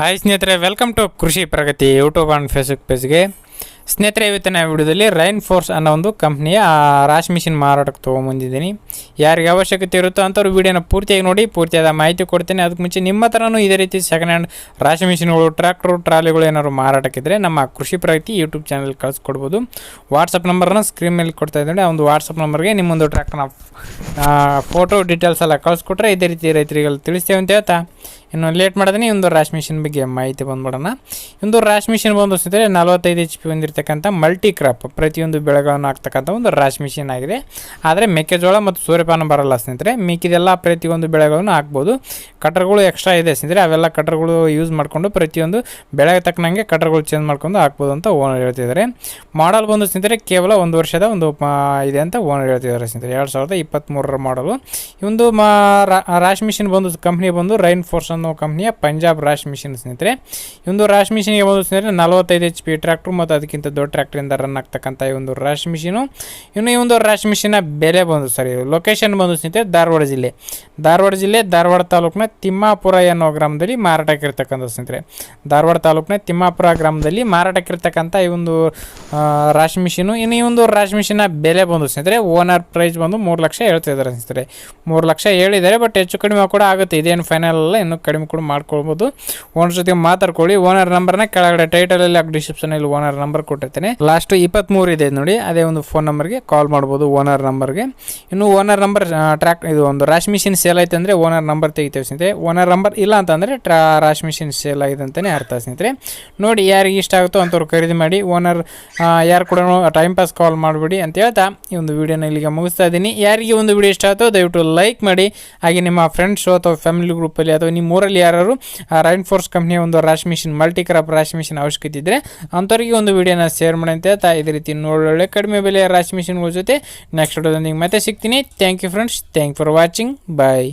Hi ಸ್ನೇಹಿತರೆ welcome to Krishi Pragati YouTube and Facebook ಪೇಜ್ಗೆ ಸ್ನೇಹಿತರೆ, ಇವತ್ತಿನ ವಿಡಿಯೋದಲ್ಲಿ ರೈನ್ ಫೋರ್ಸ್ ಅನ್ನೋ ಒಂದು ಕಂಪ್ನಿಯ ರಾಶ್ ಮಿಷಿನ್ ಮಾರಾಟಕ್ಕೆ ತೊಗೊಂಬಂದಿದ್ದೀನಿ. ಯಾರಿಗೆ ಅವಶ್ಯಕತೆ ಇರುತ್ತೋ ಅಂಥವ್ರು ವಿಡಿಯೋನ ಪೂರ್ತಿಯಾಗಿ ನೋಡಿ, ಪೂರ್ತಿಯಾದ ಮಾಹಿತಿ ಕೊಡ್ತೀನಿ. ಅದಕ್ಕೆ ಮುಂಚೆ ನಿಮ್ಮ ಹತ್ರನೂ ಇದೇ ರೀತಿ ಸೆಕೆಂಡ್ ಹ್ಯಾಂಡ್ ರಾಶಿ ಮಿಷಿನ್ಗಳು ಟ್ರ್ಯಾಕ್ಟ್ರು ಟ್ರಾಲಿಗಳು ಏನಾದ್ರು ಮಾರಾಟಕ್ಕಿದ್ರೆ ನಮ್ಮ ಕೃಷಿ ಪ್ರಗತಿ ಯೂಟ್ಯೂಬ್ ಚಾನಲ್ ಕಳಿಸ್ಕೊಡ್ಬೋದು. ವಾಟ್ಸಪ್ ನಂಬರ್ನ ಸ್ಕ್ರೀನ್ ಮೇಲೆ ಕೊಡ್ತಾ ಇದ್ದೀನಿ. ಆ ಒಂದು ವಾಟ್ಸಪ್ ನಂಬರ್ಗೆ ನಿಮ್ಮೊಂದು ಟ್ರ್ಯಾಕ್ಟರ್ನ ಫೋಟೋ ಡೀಟೇಲ್ಸ್ ಎಲ್ಲ ಕಳಿಸ್ಕೊಟ್ರೆ ಇದೇ ರೀತಿ ರೈತರಿಗೆಲ್ಲ ತಿಳಿಸ್ತೇವೆ ಅಂತ ಹೇಳ್ತಾ. ಇನ್ನು ಲೇಟ್ ಮಾಡಿದ್ರೆ ಒಂದು ರಾಶ್ ಮಿಷಿನ್ ಬಗ್ಗೆ ಮಾಹಿತಿ ಬಂದ್ಬಿಡೋಣ. ಇಂದು ರಾಶ್ ಮಿಷಿನ್ ಬಂದು ಸ್ನೇಹಿತರೆ ನಲವತ್ತೈದು ಎಚ್ ಪಿ ಹೊಂದಿರತಕ್ಕಂಥ ಮಲ್ಟಿ ಕ್ರಾಪ್ ಪ್ರತಿಯೊಂದು ಬೆಳೆಗಳನ್ನು ಹಾಕ್ತಕ್ಕಂಥ ಒಂದು ರಾಶ್ ಮಿಷಿನ್ ಆಗಿದೆ. ಆದರೆ ಮೆಕ್ಕೆಜೋಳ ಮತ್ತು ಸೂರ್ಯಪಾನ ಬರಲ್ಲ ಸ್ನೇಹಿತರೆ. ಮಿಕ್ಕಿದೆಲ್ಲ ಪ್ರತಿಯೊಂದು ಬೆಳೆಗಳನ್ನು ಹಾಕ್ಬೋದು. ಕಟರ್ಗಳು ಎಕ್ಸ್ಟ್ರಾ ಇದೆ ಸ್ನೇಹಿತರೆ. ಅವೆಲ್ಲ ಕಟರ್ಗಳು ಯೂಸ್ ಮಾಡಿಕೊಂಡು ಪ್ರತಿಯೊಂದು ಬೆಳೆಗೆ ತಕ್ಕನಂಗೆ ಕಟರ್ಗಳು ಚೇಂಜ್ ಮಾಡ್ಕೊಂಡು ಹಾಕ್ಬೋದು ಅಂತ ಓನರ್ ಹೇಳ್ತಿದ್ದಾರೆ. ಮಾಡಲ್ ಬಂದು ಸ್ನೇಹಿತರೆ ಕೇವಲ ಒಂದು ವರ್ಷದ ಒಂದು ಇದೆ ಅಂತ ಓನರ್ ಹೇಳ್ತಿದ್ದಾರೆ ಸ್ನೇಹಿತರೆ. ಎರಡು ಸಾವಿರದ ಇಪ್ಪತ್ತ್ಮೂರರ ಮಾಡಲು ಇವೊಂದು ಮಾ ರಾಶ್ ಮಿಷಿನ್ ಬಂದು ಕಂಪ್ನಿ ಬಂದು ರೈನ್ ಫೋರ್ಸ್ ಅನ್ನೋ ಕಂಪ್ನಿಯ ಪಂಜಾಬ್ ರಾಶ್ ಮಿಷಿನ್ ಸ್ನೇಹಿತರೆ. ಈ ಒಂದು ರಾಶ್ ಮಿಷಿನ್ಗೆ ಬಂದು ಸ್ನೇಹಿತರೆ, ನಲವತ್ತೈದು ಎಚ್ ಪಿ ಟ್ರ್ಯಾಕ್ಟ್ರು ಮತ್ತು ಅದಕ್ಕಿಂತ ದೊಡ್ಡ ಟ್ರ್ಯಾಕ್ಟ್ರಿಂದ ರನ್ ಆಗ್ತಕ್ಕಂಥ ಈ ಒಂದು ರಾಶ್ ಮಿಷಿನು. ಇನ್ನು ಈ ಒಂದು ರಾಶ್ ಮಿಷಿನ ಬೆಲೆ ಬಂದು ಸರಿ ಲೊಕೇಶನ್ ಬಂದು ಸ್ನೇಹಿತರೆ, ಧಾರವಾಡ ಜಿಲ್ಲೆ. ಧಾರವಾಡ ಜಿಲ್ಲೆ, ಧಾರವಾಡ ತಾಲೂಕಿನ ತಿಮ್ಮಾಪುರ ಅನ್ನೋ ಗ್ರಾಮದಲ್ಲಿ ಮಾರಾಟಕ್ಕಿರ್ತಕ್ಕಂಥ ಸ್ನೇಹಿತರೆ. ಧಾರವಾಡ ತಾಲೂಕಿನ ತಿಮ್ಮಾಪುರ ಗ್ರಾಮದಲ್ಲಿ ಮಾರಾಟಕ್ಕಿರ್ತಕ್ಕಂಥ ಈ ಒಂದು ರಾಶ್ ಮಿಷಿನು. ಇನ್ನು ಈ ಒಂದು ರಾಶ್ ಮಿಷಿನ ಬೆಲೆ ಬಂದು ಸ್ನೇಹಿತರೆ ಓನರ್ ಪ್ರೈಸ್ ಬಂದು ಮೂರು ಲಕ್ಷ ಹೇಳ್ತಾ ಇದ್ದಾರೆ ಸ್ನೇಹಿತರೆ. ಮೂರು ಲಕ್ಷ ಹೇಳಿದ್ದಾರೆ ಬಟ್ ಹೆಚ್ಚು ಕಡಿಮೆ ಕೂಡ ಆಗುತ್ತೆ. ಇದೇನು ಫೈನಲ್ ಅಲ್ಲ, ಇನ್ನೂ ಕಡಿಮೆ ಕೂಡ ಮಾಡ್ಕೊಳ್ಬೋದು. ಓನರ್ ಜೊತೆ ಮಾತಾಡ್ಕೊಳ್ಳಿ. ಓನರ್ ನಂಬರ್ನ ಕೆಳಗಡೆ ಟೈಟಲಲ್ಲಿ ಡಿಸ್ಕ್ರಿಪ್ಷನಲ್ಲಿ ಓನರ್ ನಂಬರ್ ಕೊಟ್ಟಿರ್ತೇನೆ. ಲಾಸ್ಟ್ ಇಪ್ಪತ್ತ್ಮೂರು ಇದೆ ನೋಡಿ, ಅದೇ ಒಂದು ಫೋನ್ ನಂಬರ್ಗೆ ಕಾಲ್ ಮಾಡ್ಬೋದು ಓನರ್ ನಂಬರ್ಗೆ ಇನ್ನು ಓನರ್ ನಂಬರ್ ಟ್ರ್ಯಾಕ್ ಇದು ಒಂದು ರಾಶ್ ಮಿಷಿನ್ ಸೇಲ್ ಆಯ್ತು ಅಂದರೆ ಓನರ್ ನಂಬರ್ ತೆಗಿತೇವೆ ಸ್ನೇಹಿತರೆ. ಓನರ್ ನಂಬರ್ ಇಲ್ಲ ಅಂತಂದರೆ ಟ್ರಾ ರಾಶ್ ಮಿಷಿನ್ ಸೇಲ್ ಆಗಿದೆ ಅಂತಲೇ ಅರ್ಥ ಸ್ನೇಹಿತರೆ. ನೋಡಿ ಯಾರಿಗೆ ಇಷ್ಟ ಆಗುತ್ತೋ ಅಂಥವ್ರು ಖರೀದಿ ಮಾಡಿ ಓನರ್ ಯಾರು ಕೂಡ ಟೈಮ್ ಪಾಸ್ ಕಾಲ್ ಮಾಡಿಬಿಡಿ ಅಂತ ಹೇಳ್ತಾ ಈ ಒಂದು ವಿಡಿಯೋನ ಇಲ್ಲಿಗೆ ಮುಗಿಸ್ತಾ ಇದ್ದೀನಿ. ಯಾರಿಗೆ ಒಂದು ವಿಡಿಯೋ ಇಷ್ಟ ಆಯ್ತೋ ದಯವಿಟ್ಟು ಲೈಕ್ ಮಾಡಿ. ಹಾಗೆ ನಿಮ್ಮ ಫ್ರೆಂಡ್ಸು ಅಥವಾ ಫ್ಯಾಮಿಲಿ ಗ್ರೂಪಲ್ಲಿ ಅಥವಾ ನಿಮ್ಮ ಊರಲ್ಲಿ ಯಾರು ರೈನ್ ಫೋರ್ಸ್ ಕಂಪ್ನಿಯ ಒಂದು ರಾಶಿ ಮಿಷಿನ್ ಮಲ್ಟಿ ಕ್ರಾಪ್ ರಾಶಿ ಮಿಷಿನ್ ಅವಶ್ಯಕತೆ ಇದ್ದರೆ ಅಂಥವ್ರಿಗೆ ಒಂದು ವಿಡಿಯೋನ ಶೇರ್ ಮಾಡಂತೆ ಹೇಳ್ತಾ ಇದೇ ರೀತಿ ನೋಡೊಳ್ಳೆ ಕಡಿಮೆ ಬೆಲೆಯ ರಾಶಿ ಮಿಷಿನ್ಗಳ ಜೊತೆ ನೆಕ್ಸ್ಟ್ ವಿಡಿಯೋದೊಂದಿಗೆ ಮತ್ತೆ ಸಿಗ್ತೀನಿ. Thank you friends thank for watching bye